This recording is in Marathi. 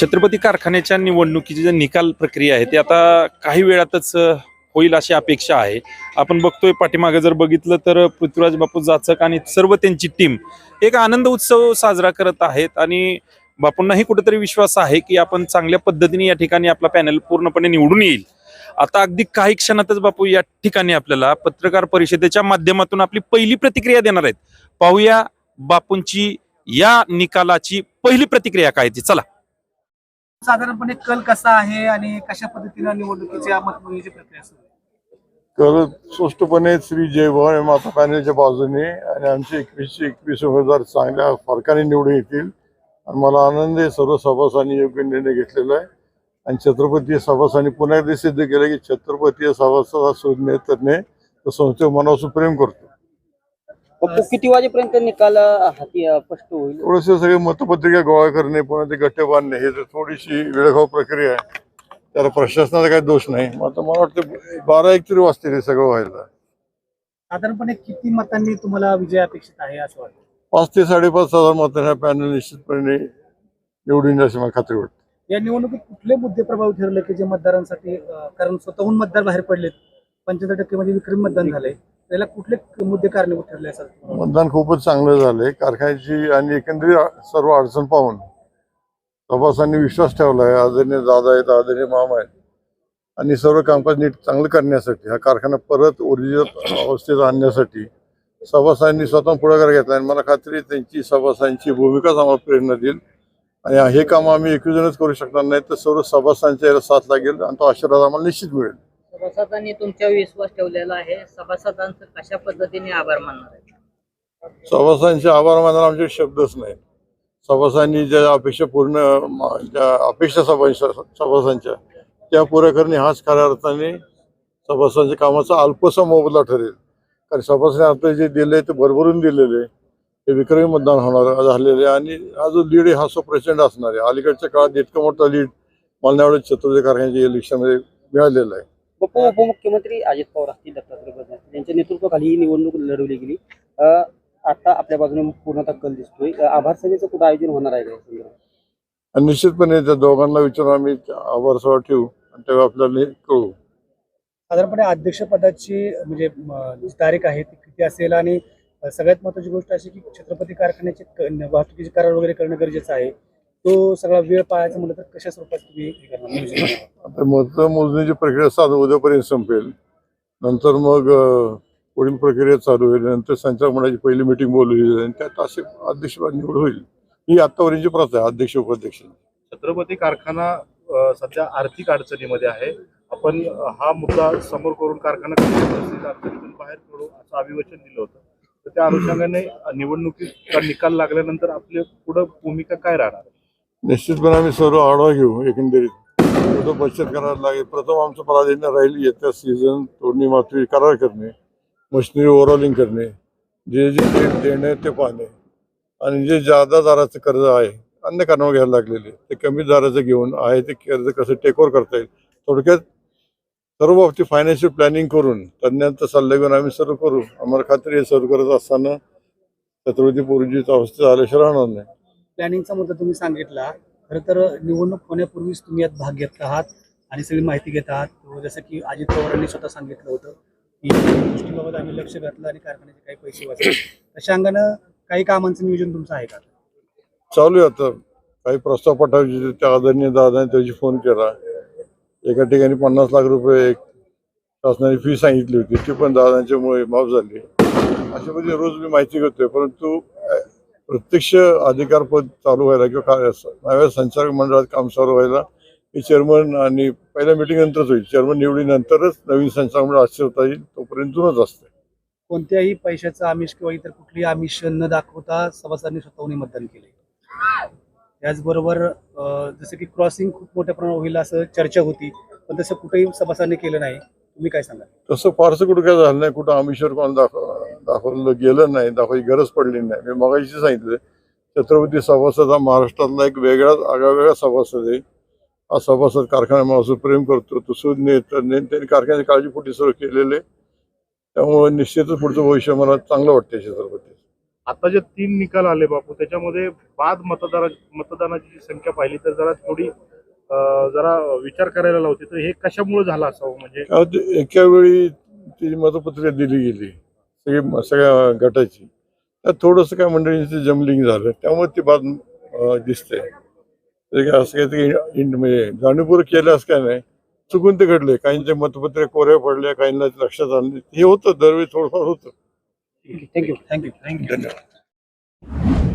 छत्रपती कारखान्याच्या निवडणुकीची जे निकाल प्रक्रिया आहे ती आता काही वेळातच होईल अशी अपेक्षा आहे. आपण बघतोय पाठीमागे जर बघितलं तर पृथ्वीराज बापू जाचक आणि सर्व त्यांची टीम एक आनंद उत्सव साजरा करत आहेत आणि बापूंनाही कुठेतरी विश्वास आहे की आपण चांगल्या पद्धतीने या ठिकाणी आपला पॅनल पूर्णपणे निवडून येईल. आता अगदी काही क्षणातच बापू या ठिकाणी आपल्याला पत्रकार परिषदेच्या माध्यमातून आपली पहिली प्रतिक्रिया देणार आहेत. पाहूया बापूंची या निकालाची पहिली प्रतिक्रिया काय ती. चला. साधारणपणे कल कसा आहे आणि कशा पद्धतीनं निवडणुकीच्या मतमोजणीची प्रक्रिया सुरू आहे? तर स्पष्टपणे श्री जय माता पॅनलच्या बाजूने आणि आमचे एकवीसशे एकवीस उमेदवार चांगल्या फरकाने निवडून येतील. आणि मला आनंद आहे सर्व सभासांनी योग्य निर्णय घेतलेला आहे. आणि छत्रपती सभासांनी पुन्हा एकदा सिद्ध केलं की छत्रपती सभासद शोधणे तरणे तर संस्थेवर मनापासून प्रेम करतो. किती वाजेपर्यंत निकाल हाती स्पष्ट होईल? थोडेसे सगळे मतपत्रिका गोळा करणे पुन्हा ते गट्टे बांधणे हे थोडीशी वेळखाव प्रक्रिया आहे. त्याला प्रशासनाचा काही दोष नाही. मग आता मला वाटतं बारा एक तरी वाजतील हे सगळं व्हायला. साधारणपणे किती मतांनी तुम्हाला विजय अपेक्षित आहे असं वाटतं? पाच ते साडेपाच हजार मतांना पॅनल निश्चितपणे निवडून अशी मला खात्री वाटते. या निवडणुकीत कुठले मुद्दे प्रभावी ठरले की जे मतदारांसाठी अं, कारण स्वतःहून मतदार बाहेर पडलेत? पंच्याहत्तर टक्के म्हणजे विक्रमी मतदान झालंय. त्याला कुठले मुद्दे कारणीभूत ठरले असं मतदान खूपच चांगलं झालंय. कारखान्याची आणि एकंदरीत सर्व अडचण पाहून तपासांनी विश्वास ठेवलाय. आदरणीय दादा आहेत आदरणीय मामा आहेत. आणि सर्व कामकाज नीट चांगलं करण्यासाठी हा कारखाना परत ओरिजिनल अवस्थेत आणण्यासाठी सभासदांनी स्वतः पुढाकार घेतला आणि मला खात्री आहे त्यांची सभासदांची भूमिकाच आम्हाला प्रेरणा देईल. आणि हे काम आम्ही एकजणच करू शकणार नाही तर सर्व सभासदांच्या याला साथ लागेल आणि तो आशीर्वाद आम्हाला निश्चित मिळेल. सभासदांनी तुमच्यावर विश्वास ठेवलेला आहे. सभासदांचं कशा पद्धतीने आभार मानणार आहे सभासदांचे आभार मानायला आमचे शब्दच नाही. सभासदांनी ज्या अपेक्षा पूर्ण ज्या अपेक्षा सभासदांच्या त्या पुऱ्या करणे हाच खऱ्या अर्थाने सभासदांच्या कामाचा अल्पसा मोबदला ठरेल. कारण सभासदांनी आता जे दिले ते भरभरून दिलेले ते विक्रमी मतदान होणार झालेले आणि अजून लीड हा सो प्रचंड असणार आहे. अलीकडच्या काळात इतका मोठा लीड मला छत्रपती कारखान्याच्या इलेक्शनमध्ये मिळालेला आहे. पप्पू उपमुख्यमंत्री अजित पवार असतील दत्तात्रय भरणे यांच्या नेतृत्वाखाली ही निवडणूक लढवली गेली. आता आपल्या बाजूने पूर्णतः कल दिसतोय. आभार सभेचं कुठं आयोजन होणार आहे निश्चितपणे त्या दोघांना विचारून आम्ही आभार सभा ठेवू आणि तेव्हा आपल्याला कळू. साधारणपणे अध्यक्षपदाची म्हणजे जी तारीख आहे ती किती असेल आणि सगळ्यात महत्वाची गोष्ट अशी की छत्रपती कारखान्याचे क- वाहतुकीचे करार वगैरे करणं गरजेचं आहे. तो सगळा वेळ पाळायचा म्हणलं तर कशा स्वरूपात तुम्ही हे करणार? नियोजन करणार? आता मतमोजणीची प्रक्रिया सात उद्यापर्यंत संपेल. नंतर मग अ, पुढील प्रक्रिया चालू होईल. नंतर संचालक मंडळाची पहिली मिटिंग बोलवली जाईल. आणि त्यात असे अध्यक्ष निवड होईल. ही आतापर्यंतची प्रथा आहे अध्यक्ष उपाध्यक्ष छत्रपती कारखाना अ, सध्या आर्थिक अडचणीमध्ये आहे. आपण अ, हा मुद्दा समोर करून कारखाना कशा परिस्थितीत अडचणीतून बाहेर पडू असं अभिवचन दिलं होतं. तर त्या अनुषंगाने निवडणुकीचा निकाल लागल्यानंतर आपली पुढं भूमिका काय राहणार? निश्चितपणे आम्ही सर्व आढावा घेऊ एकंदरीत. तो बचत करायला लागेल. प्रथम आमचं प्राधान्य राहील येत्या सीझन तोडणी माती करार करणे मशिनरी ओव्हरऑलिंग करणे जे जे डेट देणे ते पाहणे. आणि जे जादा दराचं कर्ज आहे अन्य कारणावर घ्यायला लागलेले ते कमी दराचं घेऊन आहे ते कर्ज कसं टेकओव्हर करता येईल? थोडक्यात सर्व बाबतीत फायनान्शियल प्लॅनिंग करून तज्ज्ञांचा सल्ला घेऊन आम्ही सर्व करू. आम्हाला खात्री आहे सर्व करत असताना छत्रपती पूर्वीची अवस्था आल्याशिवाय राहणार नाही. प्लॅनिंगचा मुद्दा तुम्ही सांगितला. खरं तर निवडणूक होण्यापूर्वीच तुम्ही यात भाग घेत आहात आणि सगळी माहिती घेत आहात. जसं की अजित पवारांनी स्वतः सांगितलं होतं की गोष्टीबाबत आम्ही लक्ष घातलं आणि कारखान्याचे काही पैसे वाचले. अशा अंगानं काही कामांचं नियोजन तुमचं आहे का? चालू आहे आता. काही प्रस्ताव पाठवायचे त्या आदरणीय दादाने त्याची फोन केला. एका ठिकाणी पन्नास लाख रुपये एक शासनाने फी सांगितली होती. ती पण दादांच्यामुळे माफ झाली. अशा म्हणजे रोज मी माहिती घेतोय. परंतु प्रत्यक्ष अधिकार पद चालू व्हायला किंवा काय असं नव्या संचालक मंडळात काम चालू व्हायला हे चेअरमन आणि पहिल्या मिटिंग नंतरच होईल. चेअरमन निवडीनंतरच नवीन संचालक मंडळ आश्चर्यता येईल तोपर्यंतूनच असते कोणत्याही पैशाचं आमिष किंवा इतर कुठलीही आमिष न दाखवता सभासदांनी स्वतःहून मतदान केले त्याचबरोबर जसं की क्रॉसिंग खूप मोठ्या प्रमाणावर होईल असं चर्चा होती पण तसं कुठेही सभासदांनी केलं नाही. तुम्ही काय सांगा तसं फारसं कुठं काय झालं नाही. कुठं आमिषवर कोण दाखव दाखवलं गेलं नाही दाखवायची गरज पडली नाही. मी मगाशी सांगितलं छत्रपती सभासद हा महाराष्ट्रातला एक वेगळाच आगळावेगळा सभासद आहे. हा सभासद कारखान्यामासून प्रेम करतो तो सुज्ञ त्यांनी कारखान्याची काळजीपोटी सर्व केलेले त्यामुळे निश्चितच पुढचं भविष्य मला चांगलं वाटतंय छत्रपती. आता जे तीन निकाल आले बापू त्याच्यामध्ये बाद मतदारा मतदानाची जी संख्या पाहिली तर जरा थोडी जरा विचार करायला लावते. तर हे कशामुळे झालं असावं? म्हणजे एका वेळी ती मतपत्रे दिली गेली. सगळी सगळ्या गटाची. थोडंसं काय मंडळींचं जमलिंग झालं त्यामुळे ती अं, दिसते. असं काहीतरी इन- म्हणजे जाणीवपूर्वक केलं असं काय नाही. चुकून ते घडले. काहींचे मतपत्रे कोऱ्या पडल्या काहींना लक्षात आलं नाही. हे होतं दरवेळी थोडंफार होतं. थँक्यू थँक्यू थँक्यू धन्यवाद.